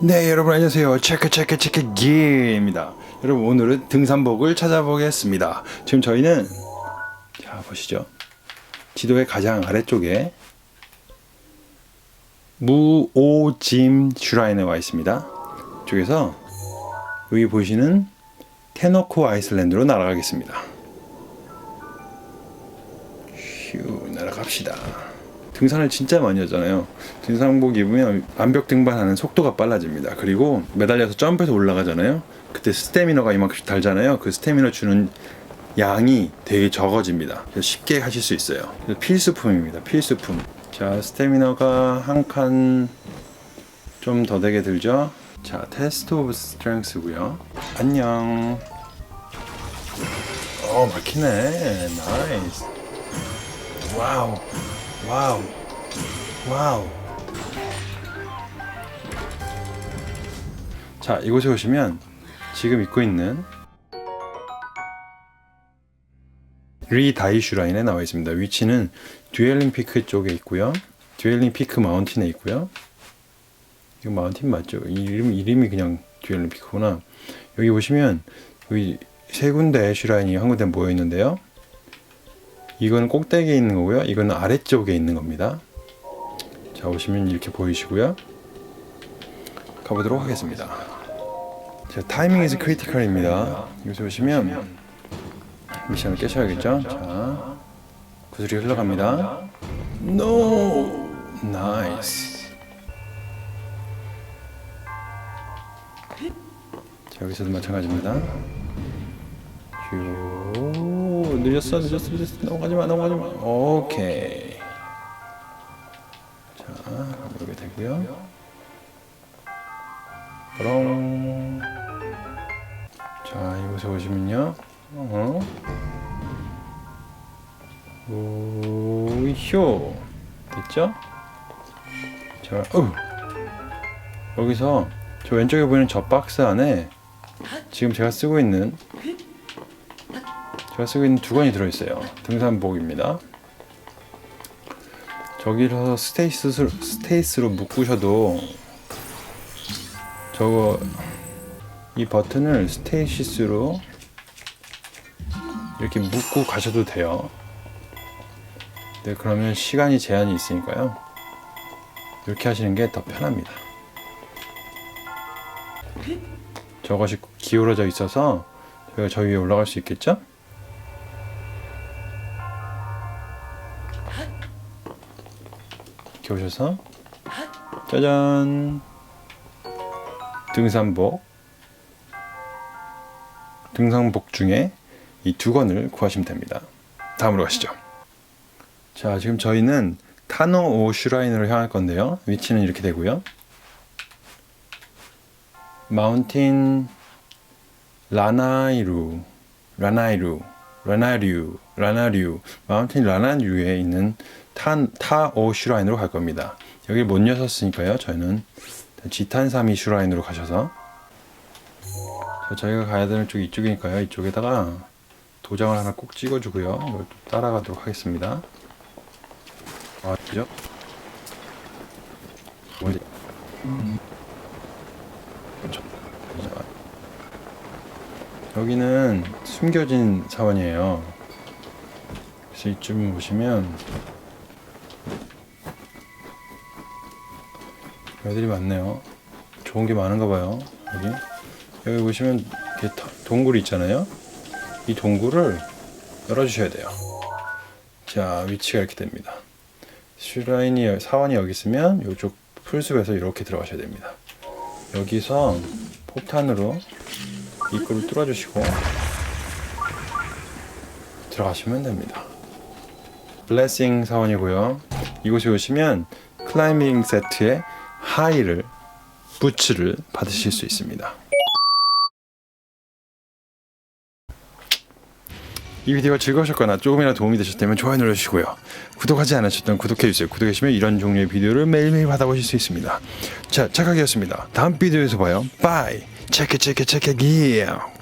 네 여러분 안녕하세요. 체크 체크 체크 기입니다. 여러분 오늘은 등산복을 찾아보겠습니다. 지금 저희는 자 보시죠. 지도의 가장 아래쪽에 무오짐 슈라인에 와 있습니다. 쪽에서 여기 보시는 테너코 아이슬란드로 날아가겠습니다. 휴 날아갑시다 등산을 진짜 많이 하잖아요. 등산복 입으면 암벽 등반하는 속도가 빨라집니다. 그리고 매달려서 점프해서 올라가잖아요. 그때 스태미너가 이만큼 달잖아요. 그 스태미너 주는 양이 되게 적어집니다. 쉽게 하실 수 있어요. 필수품입니다. 필수품. 자, 스태미너가 한 칸 좀 더 되게 들죠? 자, 테스트 오브 스트렝스고요. 안녕. 어, 막히네. 나이스. 와우. 와우. 와우. 자, 이곳에 오시면 지금 입고 있는 리다이슈 라인에 나와 있습니다. 위치는 듀엘링 피크 쪽에 있고요. 듀엘링 피크 마운틴에 있고요. 이거 마운틴 맞죠? 이 이름 이름이 그냥 듀엘링 피크구나. 여기 보시면 여기 세 군데 슈라인이 한 군데 모여 있는데요. 이거는 꼭대기에 있는 거고요. 이거는 아래쪽에 있는 겁니다. 자, 보시면 이렇게 보이시고요. 가보도록 하겠습니다. 자, 타이밍 이즈 크리티컬입니다. 여기서 보시면 미션을 깨셔야겠죠? 자, 구슬이 흘러갑니다. 노! 나이스. 자, 여기서도 마찬가지입니다. 휴 늦었어 늦었어 늦었어. 넘어가지 마 넘어가지 마. 오케이. 자 여기 되고요. 그럼 자 이곳에 오시면요. 어? 오효 됐죠? 자 어. 여기서 저 왼쪽에 보이는 저 박스 안에 지금 제가 쓰고 있는 제가 쓰고 있는 두 권이 들어있어요. 등산복입니다. 저기서 스테이스로, 스테이스로 묶으셔도 저거 이 버튼을 스테이시스로 이렇게 묶고 가셔도 돼요. 네, 그러면 시간이 제한이 있으니까요. 이렇게 하시는 게 더 편합니다. 저것이 기울어져 있어서 저희가 저 위에 올라갈 수 있겠죠? 이렇게 오셔서 짜잔 등산복 등산복 중에 이 두 권을 구하시면 됩니다. 다음으로 가시죠. 자 지금 저희는 타노 오 슈라인으로 향할 건데요. 위치는 이렇게 되고요. 마운틴 라나이루 라나이루 라나류 라나류 마운틴 라나류에 있는 탄 타오 슈라인으로 갈 겁니다. 여기 못 여셨으니까요. 저희는 지탄사미 슈라인으로 가셔서 자, 저희가 가야 되는 쪽이 이쪽이니까요. 이쪽에다가 도장을 하나 꼭 찍어주고요. 이걸 또 따라가도록 하겠습니다. 아, 그죠? 어디? 자, 여기는 숨겨진 사원이에요. 그래서 이쯤 보시면 애들이 많네요. 좋은 게 많은가 봐요. 여기 여기 보시면 동굴이 있잖아요. 이 동굴을 열어주셔야 돼요. 자 위치가 이렇게 됩니다. 슈라인이 사원이 여기 있으면 이쪽 풀숲에서 이렇게 들어가셔야 됩니다. 여기서 폭탄으로 입구를 뚫어주시고 들어가시면 됩니다. 블레싱 사원이고요. 이곳에 오시면 클라이밍 세트에 하이를 부츠를 받으실 수 있습니다. 이 비디오가 즐거우셨거나 조금이라도 도움이 되셨다면 좋아요 눌러주시고요. 구독하지 않으셨다면 구독해주세요. 구독해주시면 이런 종류의 비디오를 매일매일 받아보실 수 있습니다. 자, 착하게였습니다. 다음 비디오에서 봐요. 바이. 체크 체크 체크 기어.